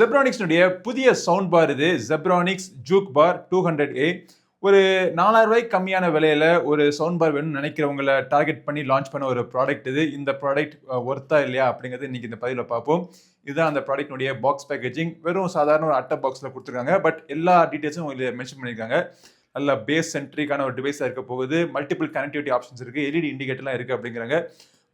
ஜெப்ரானிக்ஸ்னுடைய புதிய sound bar இது. Zebronics juke bar two hundred A ஒரு நாலாயிரம் ரூபாய்க்கு கம்மியான விலையில ஒரு சவுண்ட் பார் வேணும்னு நினைக்கிறவங்கள டார்கெட் பண்ணி லான்ச் பண்ண ஒரு ப்ராடக்ட் இது. இந்த ப்ராடக்ட் ஒர்த்தா இல்லையா அப்படிங்கிறது இன்னைக்கு இந்த பதிவில் பார்ப்போம். இதுதான் அந்த ப்ராடக்ட்னுடைய பாக்ஸ் பேக்கேஜிங் வெறும் சாதாரண ஒரு அட்டை பாக்ஸில் கொடுத்துருக்காங்க. பட் எல்லா டீட்டெயில்ஸும் உங்களுக்கு மென்ஷன் பண்ணியிருக்காங்க. நல்ல பேஸ் சென்ட்ரிக்கான ஒரு டிவைஸாக இருக்க போகுது. மல்டிபிள் கனெக்டிவிட்டி ஆப்ஷன்ஸ் இருக்குது எல்இடி இண்டிகேட்டர்லாம் இருக்குது அப்படிங்கிறாங்க.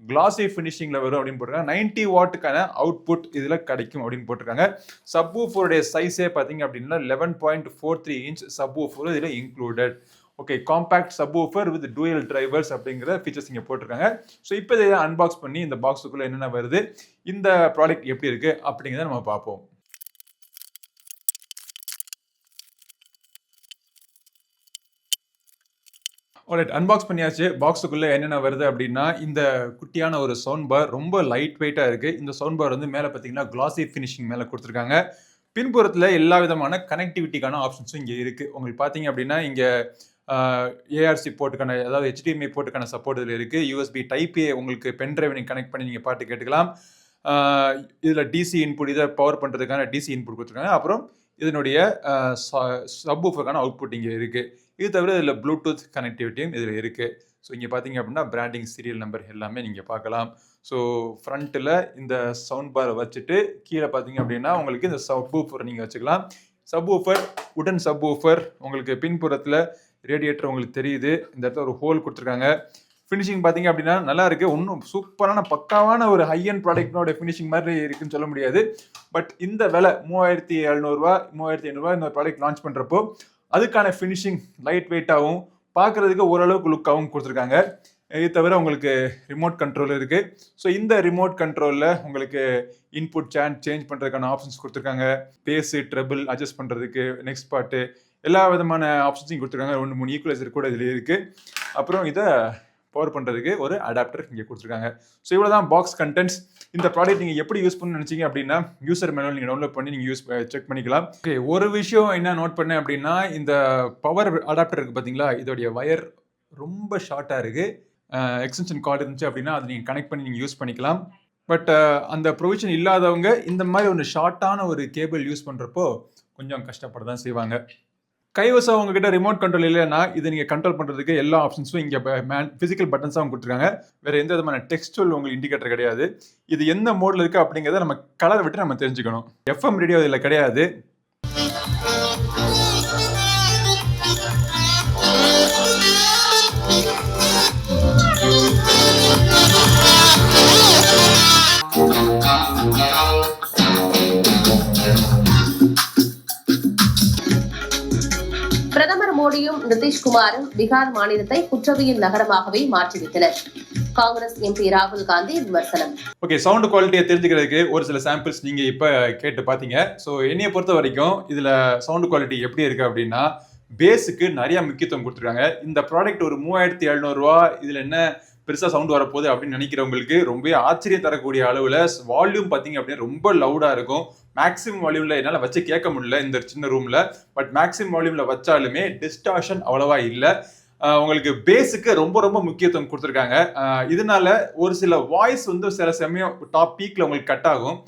கிளாசி ஃபினிஷிங்கில் வரும் அப்படின்னு போட்டிருக்காங்க. நைன்டி வாட்டுக்கான அவுட்புட் இதில் கிடைக்கும் அப்படின்னு போட்டிருக்காங்க. சப் ஊஃபருடைய சைஸே பார்த்தீங்க அப்படின்னா eleven point four three inch sub woofer இதில் included okay compact sub woofer with dual drivers அப்படிங்கிற ஃபீச்சர்ஸ் இங்கே போட்டிருக்காங்க. ஸோ இப்போ இதை அன்பாக்ஸ் பண்ணி இந்த பாக்ஸுக்குள்ளே என்னென்ன வருது? இந்த ப்ராடக்ட் எப்படி இருக்குது அப்படிங்கிறத நம்ம பார்ப்போம். ஆல்ரைட் அன்பாக்ஸ் பண்ணியாச்சு. பாக்ஸுக்குள்ளே என்னென்ன வருது அப்படின்னா இந்த குட்டியான ஒரு சவுண்ட் பார் ரொம்ப லைட் வெயிட்டாக இருக்குது இந்த சவுண்ட் பார் வந்து மேலே பார்த்தீங்கன்னா கிளாசி ஃபினிஷிங் மேலே கொடுத்துருக்காங்க. பின்புறத்தில் எல்லா விதமான கனெக்டிவிட்டிக்கான ஆப்ஷன்ஸும் இங்கே இருக்குது உங்களுக்கு பார்த்தீங்க அப்படின்னா இங்கே ஏஆர்சி போர்ட்டுக்கான அதாவது ஹெச்டிஎம்ஐ போர்ட்டுக்கான சப்போர்ட் இதில் இருக்குது யூஎஸ்பி டைப் ஏ உங்களுக்கு பென் டிரைவ் நீங்கள் கனெக்ட் பண்ணி நீங்கள் பாட்டு கேட்டுக்கலாம். இதில் டிசி இன்புட் இதை பவர் பண்ணுறதுக்கான டிசி இன்புட் கொடுத்துருக்காங்க. அப்புறம் இதனுடைய சப் ஊஃபருக்கான அவுட்புட் இங்கே இருக்குது இது தவிர இதில் ப்ளூடூத் கனெக்டிவிட்டியும் இதில் இருக்குது ஸோ இங்கே பார்த்தீங்க அப்படின்னா பிராண்டிங் சீரியல் நம்பர் எல்லாமே நீங்கள் பார்க்கலாம். ஸோ ஃப்ரண்ட்டில் இந்த சவுண்ட் பாரை வச்சுட்டு கீழே பார்த்தீங்க அப்படின்னா உங்களுக்கு இந்த சப் ஊஃபர் நீங்கள் வச்சுக்கலாம். சப் ஊஃபர் உடன் சப் ஊஃபர் உங்களுக்கு பின்புறத்தில் ரேடியேட்டர் உங்களுக்கு தெரியுது. இந்த இடத்துல ஒரு ஹோல் கொடுத்துருக்காங்க. ஃபினிஷிங் பார்த்தீங்க அப்படின்னா நல்லா இருக்குது ஒன்றும் சூப்பரான பக்காவான ஒரு ஹையன் ப்ராடக்ட்னோட ஃபினிஷிங் மாதிரி இருக்குன்னு சொல்ல முடியாது. பட் இந்த விலை மூவாயிரத்தி எழுநூறுவா மூவாயிரத்தி ஐநூறுரூவா இந்த ப்ராடக்ட் லான்ச் பண்ணுறப்போ அதுக்கான ஃபினிஷிங் லைட் வெயிட்டாகவும் பார்க்குறதுக்கு ஓரளவுக்கு லுக்காகவும் கொடுத்துருக்காங்க. இது தவிர உங்களுக்கு ரிமோட் கண்ட்ரோல் இருக்குது ஸோ இந்த ரிமோட் கண்ட்ரோலில் உங்களுக்கு இன்புட் சேன் சேஞ்ச் பண்ணுறதுக்கான ஆப்ஷன்ஸ் கொடுத்துருக்காங்க. பேஸு ட்ரபிள் அட்ஜஸ்ட் பண்ணுறதுக்கு நெக்ஸ்ட் பாட்டு எல்லா விதமான ஆப்ஷன்ஸையும் கொடுத்துருக்காங்க. ரெண்டு மூணு ஈக்குவலைசர் கூட இதில் இருக்குது அப்புறம் இதை பவர் பண்ணுறதுக்கு ஒரு அடாப்டர் இங்கே கொடுத்துருக்காங்க. ஸோ இவ்வளோ தான் பாக்ஸ் கண்டென்ட்ஸ் இந்த ப்ராடக்ட் நீங்கள் எப்படி யூஸ் பண்ணணும்னு நினச்சிங்க அப்படின்னா யூசர் மேனுவல் நீங்கள் டவுன்லோட் பண்ணி நீங்கள் யூஸ் செக் பண்ணிக்கலாம். ஓகே ஒரு விஷயம் என்ன நோட் பண்ணேன் அப்படின்னா இந்த பவர் அடாப்டர் இருக்குது பார்த்தீங்களா இதோடைய ஒயர் ரொம்ப ஷார்ட்டாக இருக்குது எக்ஸ்டென்ஷன் கார்டு இருந்துச்சு அப்படின்னா அதை நீங்கள் கனெக்ட் பண்ணி நீங்கள் யூஸ் பண்ணிக்கலாம். பட் அந்த ப்ரொவிஷன் இல்லாதவங்க இந்த மாதிரி ஒரு ஷார்ட்டான ஒரு கேபிள் யூஸ் பண்ணுறப்போ கொஞ்சம் கஷ்டப்பட தான் செய்வாங்க. கைவசம் உங்ககிட்ட ரிமோட் கண்ட்ரோல் இல்லைன்னா இதை நீங்கள் கண்ட்ரோல் பண்ணுறதுக்கு எல்லா ஆப்ஷன்ஸும் இங்கே மேன் ஃபிசிக்கல் பட்டன்ஸாக அவங்க கொடுத்துருக்காங்க. வேறு எந்த விதமான டெக்ஸ்டுவல் உங்களுக்கு இண்டிகேட்டர் கிடையாது. இது எந்த மோடில் இருக்குது அப்படிங்கிறத நம்ம கலர் விட்டு நம்ம தெரிஞ்சுக்கணும். எஃப்எம் ரேடியோ இதில் கிடையாது. நிதிஷ்குமாரும் பீகார் மாநிலத்தை குற்றவியல் நகரமாகவே மாற்றிவிட்டனர். காங்கிரஸ் எம்பி ராகுல் காந்தி விமர்சனம். ஓகே சவுண்ட் குவாலிட்டியை தெரிஞ்சுக்கிறதுக்கு ஒரு சில சாம்பிள்ஸ் நீங்க இப்போ கேட்டு பார்த்தீங்க ஸோ என்னைய பொறுத்த வரைக்கும் இதுல சவுண்ட் குவாலிட்டி எப்படி இருக்கு அப்படின்னா பேஸுக்கு நிறைய முக்கியத்துவம் கொடுத்துருக்காங்க. இந்த ப்ராடக்ட் ஒரு மூவாயிரத்தி எழுநூறுவா இதுல என்ன பெருசாக சவுண்ட் வரப்போகுது அப்படின்னு நினைக்கிறவங்களுக்கு ரொம்ப ஆச்சரியம் தரக்கூடிய அளவில் வால்யூம் பார்த்தீங்க அப்படின்னா ரொம்ப லவுடாக இருக்கும். மேக்ஸிமம் வால்யூமில் என்னால் வச்சு கேட்க முடியல இந்த சின்ன ரூமில் பட் மேக்ஸிமம் வால்யூமில் வச்சாலுமே டிஸ்டார்ஷன் அவ்வளவா இல்லை. உங்களுக்கு பேஸுக்கு ரொம்ப ரொம்ப முக்கியத்துவம் கொடுத்துருக்காங்க. இதனால ஒரு சில வாய்ஸ் வந்து சில சமயம் டாப் பீக்கில் உங்களுக்கு கட் ஆகும்.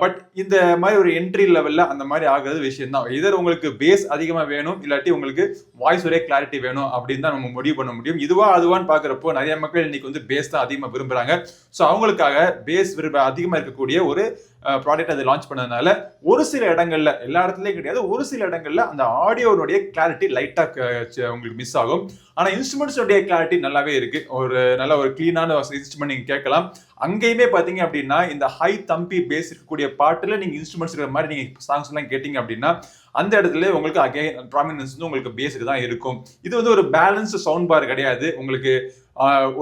பட் இந்த மாதிரி ஒரு என்ட்ரி லெவலில் அந்த மாதிரி ஆகிறது விஷயம் தான் இதர் உங்களுக்கு பேஸ் அதிகமாக வேணும் இல்லாட்டி உங்களுக்கு வாய்ஸ் ஒரே கிளாரிட்டி வேணும் அப்படின்னு தான் நம்ம முடிவு பண்ண முடியும். இதுவா அதுவான்னு பார்க்குறப்போ நிறைய மக்கள் இன்னைக்கு வந்து பேஸ் தான் அதிகமாக விரும்புகிறாங்க ஸோ அவங்களுக்காக பேஸ் விரும்ப அதிகமாக இருக்கக்கூடிய ஒரு ப்ராடக்ட் அதை லான்ச் பண்ணதுனால ஒரு சில இடங்கள்ல எல்லா இடத்துலையும் கிடையாது ஒரு சில இடங்கள்ல அந்த ஆடியோனுடைய கிளாரிட்டி லைட்டாக உங்களுக்கு மிஸ் ஆகும். ஆனால் இன்ஸ்ட்ருமெண்ட்ஸோடைய கிளாரிட்டி நல்லாவே இருக்கு. ஒரு நல்ல ஒரு கிளீனான இன்ஸ்ட்ருமெண்ட் நீங்கள் கேட்கலாம். அங்கேயுமே பார்த்தீங்க அப்படின்னா இந்த ஹை தம்பி பேஸ் இருக்கக்கூடிய பாட்டில் நீங்கள் இன்ஸ்ட்ருமெண்ட்ஸ் இருக்கிற மாதிரி நீங்கள் சாங்ஸ் எல்லாம் கேட்டிங்க அப்படின்னா அந்த இடத்துல உங்களுக்கு அகைன் ப்ராமினன்ஸ் வந்து உங்களுக்கு பேஸுக்கு தான் இருக்கும். இது வந்து ஒரு பேலன்ஸ் சவுண்ட் பார் கிடையாது. உங்களுக்கு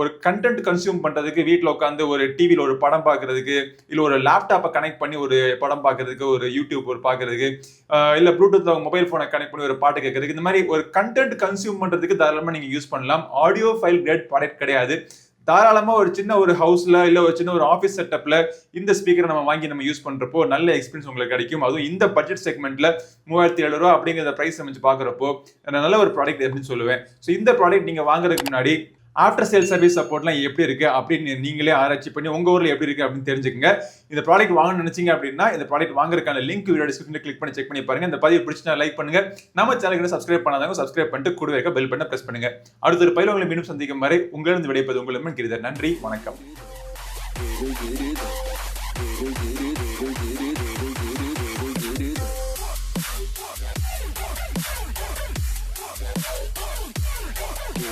ஒரு கண்டென்ட் கன்சியூம் பண்ணுறதுக்கு வீட்டில் உட்காந்து ஒரு டிவியில் ஒரு படம் பார்க்கறதுக்கு இல்லை ஒரு லேப்டாப்பை கனெக்ட் பண்ணி ஒரு படம் பார்க்கறதுக்கு ஒரு யூடியூப் ஒரு பார்க்கறதுக்கு இல்லை ப்ளூடூத் மொபைல் ஃபோனை கனெக்ட் பண்ணி ஒரு பாட்டு கேட்கறதுக்கு இந்த மாதிரி ஒரு கண்டென்ட் கன்சியூம் பண்ணுறதுக்கு தாராளமாக நீங்கள் யூஸ் பண்ணலாம். ஆடியோ ஃபைல் கிரேட் ப்ராடக்ட் கிடையாது. தாராளமாக ஒரு சின்ன ஒரு ஹவுஸில் இல்லை ஒரு சின்ன ஒரு ஆஃபீஸ் செட்டப்பில் இந்த ஸ்பீக்கரை நம்ம வாங்கி நம்ம யூஸ் பண்ணுறப்போ நல்ல எக்ஸ்பீரியன்ஸ் உங்களுக்கு கிடைக்கும். அதுவும் இந்த பட்ஜெட் செக்மெண்ட்டில் மூவாயிரத்தி ஏழு ரூபா அப்படிங்கிற ப்ரைஸ் அமைச்சு பார்க்குறப்போ நல்ல ஒரு ப்ராடக்ட் அப்படின்னு சொல்லுவேன். ஸோ இந்த ப்ராடக்ட் நீங்கள் வாங்குறதுக்கு முன்னாடி ஆஃப்டர் சேல் சர்வீஸ் சப்போர்ட்லாம் எப்படி இருக்குது அப்படின்னு நீங்களே ஆராய்ச்சி பண்ணி உங்கள் ஊரில் எப்படி இருக்குது அப்படின்னு தெரிஞ்சுக்கங்க. இந்த ப்ராடக்ட் வாங்க நினைச்சீங்க அப்படின்னா இந்த ப்ராடக்ட் வாங்குறதுக்கான லிங்க் வீடியோ டிஸ்கிரிப்ஷனில் கிளிக் பண்ணி செக் பண்ணி பாருங்கள் இந்த பதிவு பிடிச்சினா லைக் பண்ணுங்கள் நம்ம சேனலுக்கு சப்ஸ்கிரைப் பண்ணாதவங்க சப்ஸ்கிரைப் பண்ணிட்டு கூட வைக்க பெல் பண்ண ப்ரெஸ் பண்ணுங்கள் அடுத்த ஒரு பயில உங்களை மீண்டும் சந்திக்கும் வரை உங்களிருந்து விடைப்பது உங்களுமே கிரிதர். நன்றி வணக்கம்.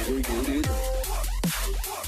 Get it. What?